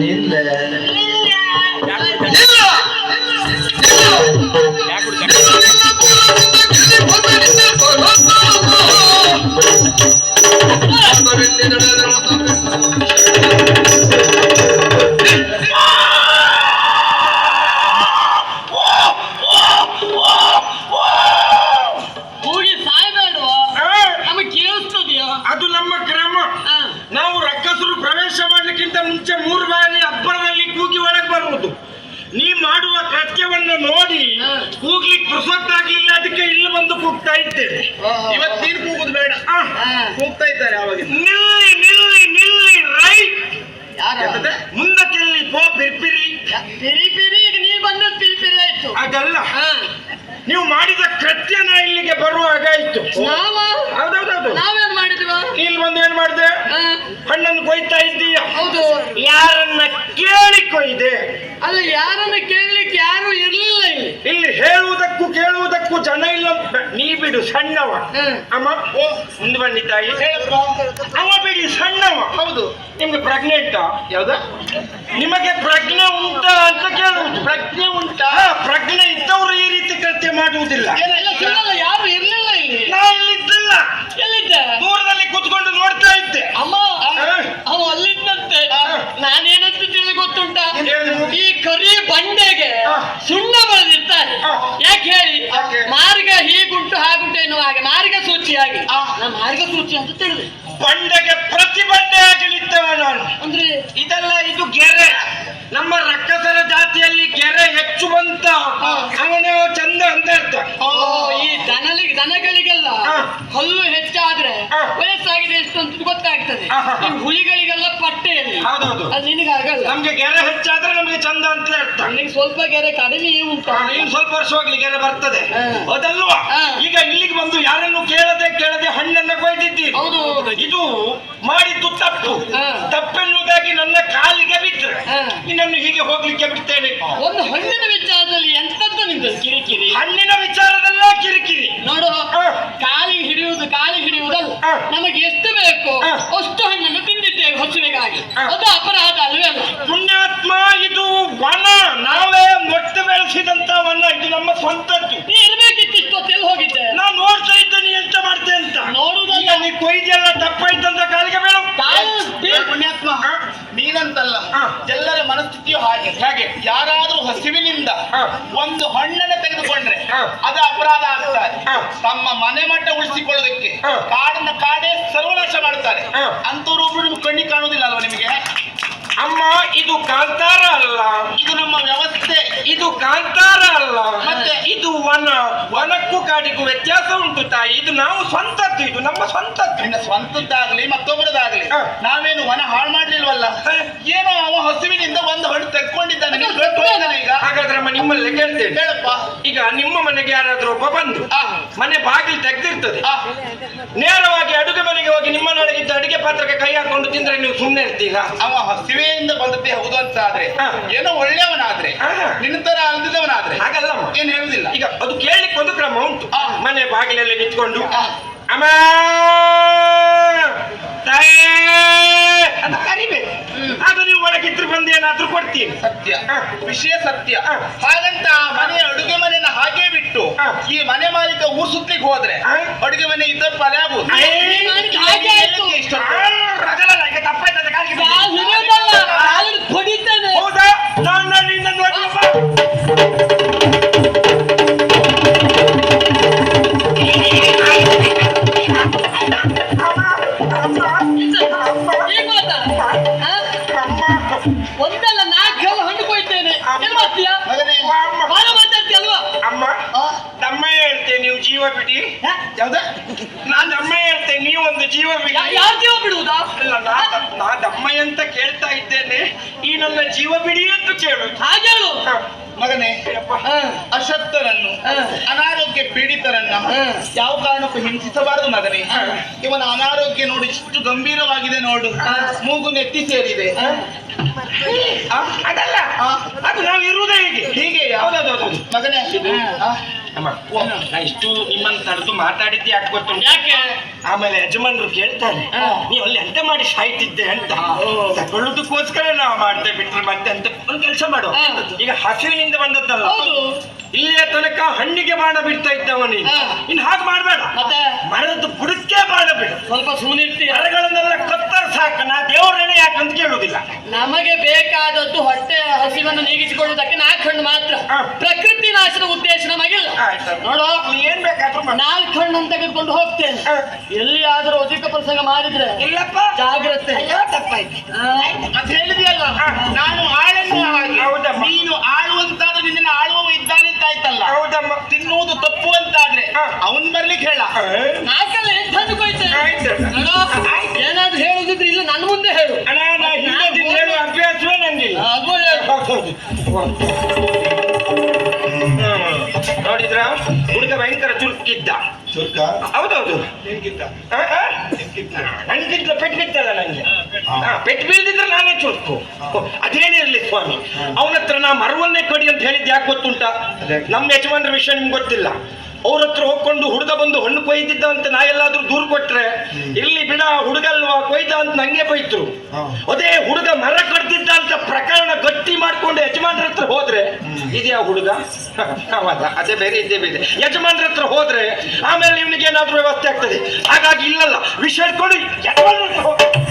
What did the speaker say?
ನಿಲ್ಲ ಮುಂಚೆ ಮೂರು ಬಾರಿ ಅಬ್ಬರದಲ್ಲಿ ಕೂಗಿ ಒಳಗೆ ಬರುವುದು. ನೀ ಮಾಡುವ ಕೃತ್ಯವನ್ನು ನೋಡಿ. ಕೂಗ್ಲಿಕ್ಕೆ ಪುರುಸೊತ್ತಾಗ್ಲಿಲ್ಲ ಅದಕ್ಕೆ ಇಲ್ಲಿ ಬಂದು ಕೂಗ್ತಾ ಇದ್ದೇವೆ ಇವತ್ತು ನೀನು ಕೂಗುದು ಬೇಡ. ಕೂಗ್ತಾ ಇದ್ದಾರೆ ಅವಾಗ ನಿಲ್ಲಿ ನಿಲ್ಲಿ ನಿಲ್ಲಿ ರೈಟ್ ಮುಂದೆ ಮುಂದಕ್ಕೆಲ್ಲಿ ಪೋ ಪಿರ್ಪಿರಿ. ಪಿರಿ ಪಿರಿ ಈಗ ನೀ ಬಂದು ಪಿರಿಪಿರಿ ಪಿರಿ ಆಯ್ತು. ಅದಲ್ಲ. ನೀವು ಮಾಡಿದ ಕೃತ್ಯನ ಇಲ್ಲಿಗೆ ಬರುವಾಗ ಆಯ್ತು. ನಾವ ಹೌದೌದೌದು ನಾವೇನ್ ಮಾಡಿದ್ವ ಇಲ್ಲಿ ಬಂದು ಏನ್ ಮಾಡಿದೆ ಹಾ, ಹಣ್ಣನ್ನು ಕೊಯ್ತಾ ಇದ್ದೀಯ ಹೌದು ಯಾರನ್ನ ಇದೆ. ಅಲ್ಲ ಯಾರನ್ನ ಕೇಳಲಿಕ್ಕೆ ಯಾರು ಇರಲಿಲ್ಲ ಇಲ್ಲಿ. ಇಲ್ಲಿ ಹೇಳುವುದಕ್ಕೂ ಕೇಳುವುದಕ್ಕೂ ಜನ ಇಲ್ಲ ನೀ ಬಿಡು ಸಣ್ಣವ. ಅಮ್ಮ ಓ ಮುಂದೆ ಬನ್ನಿ ತಾಯಿ. ಅವ ಬಿಡಿ ಸಣ್ಣವ. ಹೌದು. ನಿಮ್ಗೆ ಪ್ರೆಗ್ನೆಂಟ್ ಯಾವ್ದ? ನಿಮಗೆ ಪ್ರಜ್ಞೆ ಉಂಟ ಅಂತ ಕೇಳುವುದು. ಪ್ರಜ್ಞೆ ಉಂಟಾ ಪ್ರಜ್ಞೆ ಇದ್ದವರು ಈ ರೀತಿ ಕೃತ್ಯ ಮಾಡುವುದಿಲ್ಲ ಇಲ್ಲ ಸುಳ್ಳಲ್ಲ ಯಾರು ಇರ್ಲಿಲ್ಲ ಇಲ್ಲಿ ನಾ ಇಲ್ಲಿದ್ದಲ್ಲ ಎಲ್ಲಿದ್ದೆ ದೂರದಲ್ಲಿ ಕೂತ್ಕೊಂಡು ನೋಡ್ತಾ ಇದ್ದೆ ಅಮ್ಮ ಅವ ಅಲ್ಲಿದ್ದಂತೆ ನಾನೇನಂತ ತಿಳಿ ಗೊತ್ತುಂಟ ಏನು? ಈ ಕರಿ ಬಂಡೆಗೆ ಹಾ. ಸುಣ್ಣ ಬರೆದಿರ್ತಾರೆ ಹಾ. ಯಾಕೆ ಹೇಳಿ ಯಾಕೆ? ಮಾರ್ಗ ಹೀಗುಂಟು ಹಾಗುಂಟು ಎನ್ನುವ ಹಾಗೆ ಮಾರ್ಗಸೂಚಿಯಾಗಿ. ಮಾರ್ಗಸೂಚಿ ಅಂತ ತಿಳಿದೆ. ಬಂಡೆಗೆ ಪ್ರತಿ ಬಂಡೆಯಾಗಿ ನಿಂತವ ನಾನು. ಅಂದ್ರೆ? ಇದೆಲ್ಲ ಇದು ಗೆರೆ. ನಮ್ಮ ರಕ್ಕಸರ ಜಾತಿಯಲ್ಲಿ ಗೆರೆ ಹೆಚ್ಚು ಬಂತ. ಅವನೇ ಚಂದ ಅಂತ ಅರ್ಥ. ಈ ದನಲಿ ದನಗಳಿಗೆಲ್ಲ ಹಲ್ಲು ಹೆಚ್ಚಾದ್ರೆ. ವಯಸ್ಸಾಗಿದೆ ಎಷ್ಟು ಅಂತ ಗೊತ್ತಾಗ್ತದೆ. ಹಾ, ಹಾ, ಹಾ. ಈ ಹುಲಿಗಳಿಗೆಲ್ಲ ಪಟ್ಟೆಯಲ್ಲಿ ಹೌದೌದು. ಅದು ನಿನಗಾಗಲ್ಲ ನಮ್ಗೆ ಗೆರೆ ಹೆಚ್ಚಾದ್ರೆ ನಮ್ಗೆ ಚಂದ ಅಂತ ಅರ್ಥ ನಿನಗೆ ಸ್ವಲ್ಪ ಗೆರೆ ಕಡಿಮೆ ಉಂಟು. ಸ್ವಲ್ಪ ವರ್ಷ ಹೋಗ್ಲಿ ಗೆರೆ ಬರ್ತದೆ. ಅದಲ್ವಾ ಈಗ ಇಲ್ಲಿಗೆ ಬಂದು ಯಾರನ್ನು ಕೇಳದೆ ಕೇಳದೆ ಹಣ್ಣನ್ನ ಕೊಯ್ದಿದ್ದೀರಿ? ಹೌದು. ಇದು ಮಾಡಿದ್ದು ತಪ್ಪು. ತಪ್ಪೆನ್ನುವುದಾಗಿ ನನ್ನ ಕಾಲಿಗೆ ಬಿಟ್ಟರೆ. ನಿನ್ನನ್ನು ಹೀಗೆ ಹೋಗ್ಲಿಕ್ಕೆ ಬಿಡ್ತೇನೆ. ಒಂದು ಹಣ್ಣಿನ ವಿಚಾರದಲ್ಲಿ ಎಂತದ್ದು ನಿಂದು ಕಿರಿಕಿರಿ? ಹಣ್ಣಿನ ವಿಚಾರದಲ್ಲೇ ಕಿರಿಕಿರಿ. ನೋಡು ಕಾಲಿ ಕಾಲಿಗೆ ಹಿಡಿಯುವುದು ಕಾಲಿಗೆ ಹಿಡಿಯುವುದಲ್ಲ. ನಮಗೆ ಎಷ್ಟು ಬೇಕು ಅಷ್ಟು ಹಣ್ಣನ್ನು ಅದು ಅಪರಾಧ ಅಲ್ವೇ ಅಲ್ಲ ಪುಣ್ಯಾತ್ಮ ಇದು ವನ. ನಾವೇ ಮೊಟ್ಟೆ ಬೆಳೆಸಿದಂತ ವನ. ಇದು ನಮ್ಮ ಸ್ವಂತದ್ದು ನೀ ಇರ್ಬೇಕಿತ್ತು ಇಷ್ಟೊತ್ತೆಲ್ಲಿ ಹೋಗಿದ್ದೆ ನಾನ್ ನೋಡ್ತಾ ಇದ್ದೆ ನೀ ಎಂತ ಮಾಡ್ತೆ ಅಂತ ನೋಡುವುದಲ್ಲ. ಈಗ ನೀ ಕೊಯ್ದೆಲ್ಲ ತಪ್ಪಾಯ್ತಂತ ಕಾಲಿಗೆ ಬೇಡ ಕಾಲು ಬೀಳ್- ಪುಣ್ಯಾತ್ಮ ಹಾ. ನೀನಂತಲ್ಲ ಹಾ. ಎಲ್ಲರ ಮನಸ್ಥಿತಿಯು ಹಾಗೆ ಹೇಗೆ? ಯಾರಾದ್ರೂ ಹಸಿವಿನಿಂದ ಒಂದು ಹಣ್ಣನ್ನು ತೆಗೆದುಕೊಂಡ್ರೆ. ಅದು ಅಪರಾಧ ಆಗ್ತಾರೆ. ತಮ್ಮ ಮನೆ ಮಟ್ಟ ಉಳಿಸಿಕೊಳ್ಳೋದಕ್ಕೆ. ಕಾಡನ್ನ ಕಾಡೇ ಸರ್ವನಾಶ ಮಾಡ್ತಾರೆ. ಅಂತವ್ರು ಒಬ್ರು ನಿಮ್ಗೆ ಕಣ್ಣಿಗೆ ಕಾಣುವುದಿಲ್ಲ ಅಲ್ವಾ ನಿಮಗೆ ಅಮ್ಮ ಇದು ಕಾಂತಾರ ಅಲ್ಲ ಇದು ನಮ್ಮ ವ್ಯವಸ್ಥೆ ಇದು ಕಾಂತಾರ ಅಲ್ಲ ಮತ್ತೆ? ಇದು ವನ ವನಕ್ಕೂ ಕಾಡಿಗೂ ವ್ಯತ್ಯಾಸ ಉಂಟು ತಾಯಿ ಇದು ನಾವು ಸ್ವಂತದ್ದು ಇದು ನಮ್ಮ ಸ್ವಂತದ್ದು ನಿನ್ನ ಸ್ವಂತದ್ದಾಗ್ಲಿ ಮತ್ತೊಬ್ಬರದಾಗ್ಲಿ. ನಾವೇನು ವನ ಹಾಳು ಮಾಡ್ಲಿಲ್ವಲ್ಲ ಹಾ. ಏನೋ ಅವ ಹಸುವಿನಿಂದ ಒಂದು ಹಣ್ಣು ತೆಗ್ಕೊಂಡಿದ್ದಾನೆ ನಿಮ್ಗೆ ಗೊತ್ತಾಯ್ತಾನೆ ಈಗ ಹಾಗಾದ್ರೆ ಅಮ್ಮ ನಿಮ್ಮಲ್ಲಿ ಕೇಳ್ತೇನೆ ಹೇಳಪ್ಪ. ಈಗ ನಿಮ್ಮ ಮನೆಗೆ ಯಾರಾದ್ರೂ ಒಬ್ಬ ಬಂದು. ಮನೆ ಬಾಗಿಲು ತೆಗೆದಿರ್ತದೆ. ನೇರವಾಗಿ ಅಡುಗೆ ಮನೆಗೆ ಹೋಗಿ ನಿಮ್ಮನೊಳಗಿದ್ದ ಅಡುಗೆ ಪಾತ್ರಕ್ಕೆ ಕೈ ಹಾಕೊಂಡು ತಿಂದ್ರೆ ನೀವು ಸುಮ್ಮನೆ ಇರ್ತೀರಾ? ಅವ ಹಸಿವೆಯಿಂದ ಬಂದದ್ದೇ ಹೌದು ಅಂತ ಆದ್ರೆ. ಏನೋ ಒಳ್ಳೆಯವನಾದ್ರೆ. ನಿನ್ನ ತರ ಅಲ್ದಿದವನಾದ್ರೆ ಹಾಗಲ್ಲ ಏನ್ ಹೇಳುದಿಲ್ಲ. ಈಗ ಅದು ಕೇಳಲಿಕ್ಕೆ ಒಂದು ಕ್ರಮ ಉಂಟು. ಮನೆ ಬಾಗಿಲಲ್ಲಿ ನಿಂತ್ಕೊಂಡು ಅಮಾ ಅಮ್ಮ! ಸತ್ಯ. ಹಾ. ವಿಷಯ ಸತ್ಯ. ಹಾಗಂತ ಆ ಮನೆಯ ಅಡುಗೆ ಮನೆಯನ್ನ ಹಾಗೆ ಬಿಟ್ಟು ಈ ಮನೆ ಮಾಲೀಕ ಊರ್ ಸುತ್ತಿಗೆ ಹೋದ್ರೆ ಅಡುಗೆ ಮನೆ ಇದ್ದ ಪಲೆ ಆಗುದು ಯಾವ್ದ? ನಾನ್ ಅಮ್ಮ ಹೇಳ್ತೇನೆ ನೀವು ಒಂದು ಜೀವ ಬಿಡಿ ಯಾರ ಜೀವ ಬಿಡುವುದಾ? ಅಲ್ಲ ನಾ ನಾ ಅಂತ ಕೇಳ್ತಾ ಇದ್ದೇನೆ. ಈ ನನ್ನ ಜೀವ ಬಿಡಿ ಅಂತ ಕೇಳು. ಹಾಗೆ ಹೇಳು. ಮಗನೇ. ಅಶಕ್ತರನ್ನು ಅನಾರೋಗ್ಯ ಪೀಡಿತರನ್ನ ಯಾವ ಕಾರಣಕ್ಕೂ ಹಿಂಸಿಸಬಾರದು ಮಗನೇ. ಇವನ ಅನಾರೋಗ್ಯ ನೋಡು ಇಷ್ಟು ಗಂಭೀರವಾಗಿದೆ ನೋಡು. ಮೂಗು ನೆತ್ತಿ ಸೇರಿದೆ. ಅದಲ್ಲ. ಅದು ನಾವು ಇರುವುದೇ ಹೀಗೆ. ಹೀಗೆ ಯಾವ್ದಾದ್ರು ಮಗನೇ ಅಮ್ಮ. ನಾ ಇಷ್ಟು ನಿಮ್ಮನ್ನು ತಡೆದು ಮಾತಾಡಿದ್ದೆ ಯಾಕೆ ಗೊತ್ತುಂಟು? ಯಾಕೆ? ಆಮೇಲೆ ಯಜಮಾನರು ಕೇಳ್ತಾರೆ. ನೀವು ಅಲ್ಲಿ ಎಂತ ಮಾಡಿ ಸಾಯ್ತಿದ್ದೆ ಅಂತ. ತಗೊಳ್ಳೋದಕ್ಕೋಸ್ಕರ ನಾವು ಮಾಡ್ತೇವೆ ಬಿಟ್ರೆ ಮತ್ತೆ ಅಂತ ಒಂದು ಕೆಲಸ ಮಾಡು. ಈಗ ಹಸಿವಿನಿಂದ ಬಂದದ್ದಲ್ಲ. ಇಲ್ಲಿಯ ತನಕ ಹಣ್ಣಿಗೆ ಬಾಣ ಬಿಡ್ತಾ ಇದ್ದವ ನೀನು. ಇನ್ ಇನ್ನು ಹಾಗೆ ಮಾಡಬೇಡ. ಮತ್ತೆ? ಮರದ ಬುಡಕ್ಕೆ ಬಾಣ ಬಿಡು. ಸ್ವಲ್ಪ ಸುಮ್ಮನಿರ್ತೀಯ ಮರಗಳನ್ನೆಲ್ಲ ಕತ್ತರ ಸಾಕ. ನಾ ದೇವರನ್ನೇ ಯಾಕಂತ ಕೇಳುವುದಿಲ್ಲ ನಮಗೆ ಬೇಕಾದದ್ದು ಹೊಟ್ಟೆ ಹಸಿವನ್ನು ನೀಗಿಸಿಕೊಳ್ಳುವುದಕ್ಕೆ ನಾಲ್ಕು ಹಣ್ಣು ಮಾತ್ರ. ಪ್ರಕೃತಿ ನಾಶದ ಉದ್ದೇಶ ನಮಗಿಲ್ಲ ಆಯ್ತು ನೋಡು ಏನ್ ಬೇಕಾದ್ರೂ ಮಾಡು. ನಾಲ್ಕು ಹಣ್ಣು ತೆಗೆದುಕೊಂಡು ಹೋಗ್ತೇನೆ ಹಾ. ಎಲ್ಲಿಯಾದರೂ ಅಧಿಕ ಪ್ರಸಂಗ ಮಾಡಿದ್ರೆ ಇಲ್ಲಪ್ಪ ಜಾಗ್ರತೆ ತಪ್ಪಾಯ್ತು ಹಾ. ಅದ್ ಹೇಳಿದೆಯಲ್ಲ. ನಾನು ಆಳೆನ್ನುವ ಹಾಗೆ ಹೌದಮ್ಮ. ನೀನು ಆಳುವಂತಾದ್ರೆ ನಿನ್ನ ಆಳುವ ಇದ್ದಾನೆ ಅಂತ ಆಯ್ತಲ್ಲ ಹೌದಮ್ಮ ತಿನ್ನುವುದು ತಪ್ಪು ಅಂತಾದ್ರೆ ಆ. ಅವನ್ ಬರ್ಲಿಕ್ಕೆ ಹೇಳ ಆ, ನಾಲ್ಕಲ್ಲ ಎಂಟು ಹಣ್ಣು ಕೊಯ್ತೇನೆ ಆಯ್ತು. ನೋಡು ಏನಾದ್ರು ಹೇಳುದಿದ್ರೆ ಇಲ್ಲ ನನ್ನ ಮುಂದೆ ಹೇಳು ಅಣ್ಣ ನಾ ಹಿಂದದಿಂದ ಹೇಳುವ ಅಭ್ಯಾಸವೇ ಅದು ಒಳ್ಳೆಯದು. ಹ್ಮ್. ನೋಡಿದ್ರ ಹುಡುಗ ಭಯಂಕರ ಚುರುಕಿದ್ದ. ಚುರುಕ? ಹೌದೌದು. ನಿನ್ಗಿಂತ ಆ, ಆ? ನನ್ಗಿಂತ ಪೆಟ್ಟು ಬಿತ್ತಲ್ಲ ನಂಗೆ. ಆ, ಪೆಟ್ಟು ಬೀಳ್ದಿದ್ರೆ ನಾನೇ ಚುರುಕು. ಅದೇನಿರ್ಲಿ ಸ್ವಾಮಿ. ಅವನ ಹತ್ರ ನಾ ಮರವನ್ನೇ ಕಡಿ ಅಂತ ಹೇಳಿದ್ ಯಾಕೆ ಗೊತ್ತುಂಟ? ನಮ್ ನಮ್ಮ ಯಜಮಾನ್ರ ವಿಷಯ ನಿಮ್ಗೆ ಗೊತ್ತಿಲ್ಲ. ಅವ್ರ ಹತ್ರ ಹೋಗ್ಕೊಂಡು ಹುಡುಗ ಬಂದು ಹಣ್ಣು ಕೊಯ್ದಿದ್ದ ಅಂತ ನಾ ಎಲ್ಲಾದ್ರೂ ದೂರು ಕೊಟ್ರೆ ಇಲ್ಲಿ ಬಿಡ ಹುಡುಗಲ್ವಾ ಕೊಯ್ದ ಅಂತ ನಂಗೆ ಬೈತ್ರು. ಅದೇ ಹುಡುಗ ಮರ ಕಡ್ದಿದ್ದ ಅಂತ ಪ್ರಕರಣ ಗಟ್ಟಿ ಮಾಡ್ಕೊಂಡು ಯಜಮಾನ್ರ ಹತ್ರ ಹೋದ್ರೆ ಇದ್ಯಾ ಹುಡುಗ? ಅದೇ ಬೇರೆ, ಇದೇ ಬೇರೆ. ಯಜಮಾನ್ರ ಹತ್ರ ಹೋದ್ರೆ ಆಮೇಲೆ ಇವನಿಗೆ ಏನಾದ್ರೂ ವ್ಯವಸ್ಥೆ ಆಗ್ತದೆ. ಹಾಗಾಗಿ ಇಲ್ಲಲ್ಲ, ವಿಷಯ ಕೊಡಿ. ಯಜಮಾನ್ರ ಹತ್ರ.